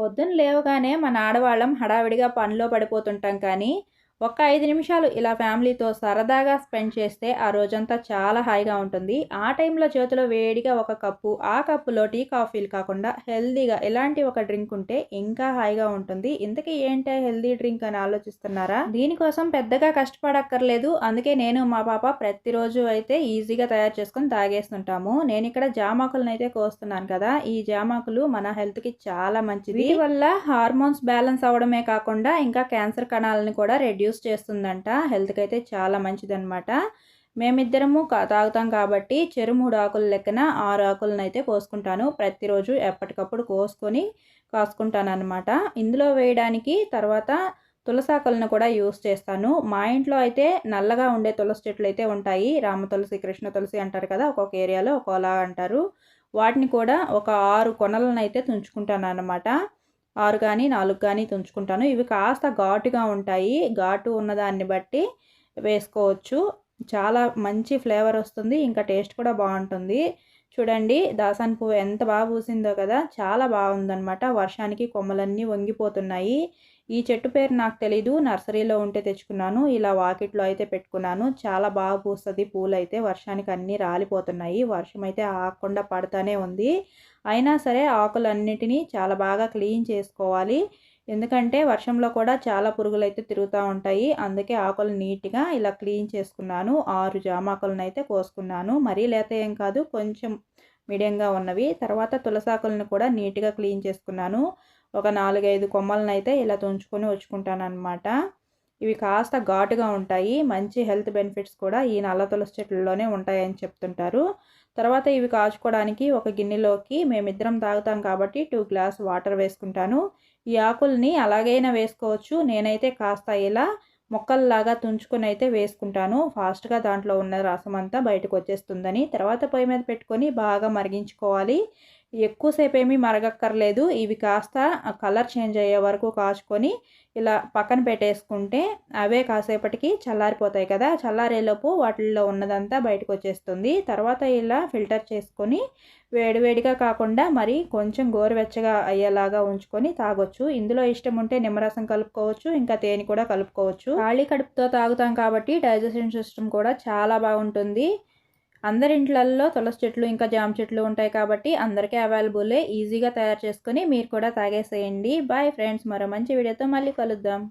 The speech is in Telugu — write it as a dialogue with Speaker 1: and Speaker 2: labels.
Speaker 1: పొద్దున్న లేవగానే మన ఆడవాళ్ళం హడావిడిగా పనిలో పడిపోతుంటాం కానీ ఒక్క ఐదు నిమిషాలు ఇలా ఫ్యామిలీతో సరదాగా స్పెండ్ చేస్తే ఆ రోజంతా చాలా హాయిగా ఉంటుంది. ఆ టైంలో చేతిలో వేడిగా ఒక కప్పు ఆ కప్పులో టీ కాఫీలు కాకుండా హెల్దీగా ఇలాంటి ఒక డ్రింక్ ఉంటే ఇంకా హాయిగా ఉంటుంది. ఇంతకీ ఏంటి హెల్దీ డ్రింక్ అని ఆలోచిస్తున్నారా? దీనికోసం పెద్దగా కష్టపడక్కర్లేదు. అందుకే నేను మా పాప ప్రతిరోజు అయితే ఈజీగా తయారు చేసుకొని తాగేస్తుంటాము. నేను ఇక్కడ జామాకులను అయితే కోస్తున్నాను కదా. ఈ జామాకులు మన హెల్త్కి చాలా మంచిది. వల్ల హార్మోన్స్ బ్యాలెన్స్ అవడమే కాకుండా ఇంకా క్యాన్సర్ కణాలను కూడా రెడ్యూస్ చేస్తుందంట. హెల్త్కి అయితే చాలా మంచిదన్నమాట. మేమిద్దరము తాగుతాం కాబట్టి చెరు మూడు ఆకుల లెక్కన ఆరు ఆకులను అయితే కోసుకుంటాను. ప్రతిరోజు ఎప్పటికప్పుడు కోసుకొని కాసుకుంటాను అనమాట ఇందులో వేయడానికి తర్వాత తులసాకులను కూడా యూస్ చేస్తాను. మా ఇంట్లో అయితే నల్లగా ఉండే తులసి చెట్లు అయితే ఉంటాయి. రామ తులసి కృష్ణ తులసి అంటారు కదా ఒక్కొక్క ఏరియాలో ఒక్కోలా అంటారు. వాటిని కూడా ఒక ఆరు కొనలను అయితే తుంచుకుంటాను అనమాట ఆరు కానీ నాలుగు కానీ తుంచుకుంటాను. ఇవి కాస్త ఘాటుగా ఉంటాయి. ఘాటు ఉన్నదాన్ని బట్టి వేసుకోవచ్చు. చాలా మంచి ఫ్లేవర్ వస్తుంది. ఇంకా టేస్ట్ కూడా బాగుంటుంది. చూడండి దాసాన్ పువ్వు ఎంత బాగా పూసిందో కదా చాలా బాగుందనమాట వర్షానికి కొమ్మలన్నీ వంగిపోతున్నాయి. ఈ చెట్టు పేరు నాకు తెలీదు నర్సరీలో ఉంటే తెచ్చుకున్నాను ఇలా వాకిట్లో అయితే పెట్టుకున్నాను. చాలా బాగా పూస్తుంది పూలు అయితే వర్షానికి అన్నీ రాలిపోతున్నాయి. వర్షం అయితే ఆగకుండా పడతానే ఉంది. అయినా సరే ఆకులన్నిటినీ చాలా బాగా క్లీన్ చేసుకోవాలి. ఎందుకంటే వర్షంలో కూడా చాలా పురుగులు అయితే తిరుగుతూ ఉంటాయి. అందుకే ఆకులు నీట్గా ఇలా క్లీన్ చేసుకున్నాను. ఆరు జామాకులను అయితే కోసుకున్నాను. మరీ లేత ఏం కాదు కొంచెం మీడియంగా ఉన్నవి. తర్వాత తులసాకులను కూడా నీట్గా క్లీన్ చేసుకున్నాను. ఒక నాలుగైదు కొమ్మలను అయితే ఇలా తుంచుకొని వచ్చుకుంటాను అనమాట ఇవి కాస్త ఘాటుగా ఉంటాయి. మంచి హెల్త్ బెనిఫిట్స్ కూడా ఈ నల్ల తులసి చెట్లలోనే ఉంటాయని చెప్తుంటారు. తర్వాత ఇవి కాచుకోవడానికి ఒక గిన్నెలోకి మేమిద్దరం తాగుతాం కాబట్టి టూ గ్లాస్ వాటర్ వేసుకుంటాను. ఈ ఆకుల్ని అలాగైనా వేసుకోవచ్చు. నేనైతే కాస్త ఇలా మొక్కల్లాగా తుంచుకొని అయితే వేసుకుంటాను. ఫాస్ట్గా దాంట్లో ఉన్న రసం అంతా బయటకు వచ్చేస్తుందని తర్వాత పొయ్యి మీద పెట్టుకొని బాగా మరిగించుకోవాలి. ఎక్కువసేపు ఏమీ మరగక్కర్లేదు. ఇవి కాస్త కలర్ చేంజ్ అయ్యే వరకు కాచుకొని ఇలా పక్కన పెట్టేసుకుంటే అవే కాసేపటికి చల్లారిపోతాయి కదా. చల్లారేలోపు వాటిల్లో ఉన్నదంతా బయటకు వచ్చేస్తుంది తర్వాత ఇలా ఫిల్టర్ చేసుకొని వేడివేడిగా కాకుండా మరి కొంచెం గోరువెచ్చగా అయ్యేలాగా ఉంచుకొని తాగొచ్చు. ఇందులో ఇష్టం ఉంటే నిమ్మరసం కలుపుకోవచ్చు ఇంకా తేనె కూడా కలుపుకోవచ్చు. ఖాళీ కడుపుతో తాగుతాం కాబట్టి డైజెషన్ సిస్టమ్ కూడా చాలా బాగుంటుంది. అందరి ఇంట్లల్లో తులసి చెట్లు ఇంకా జామ చెట్లు ఉంటాయి కాబట్టి అందరికీ అవైలబులే ఈజీగా తయారు చేసుకొని మీరు కూడా తాగేసేయండి. బాయ్ ఫ్రెండ్స్ మరో మంచి వీడియోతో మళ్ళీ కలుద్దాం.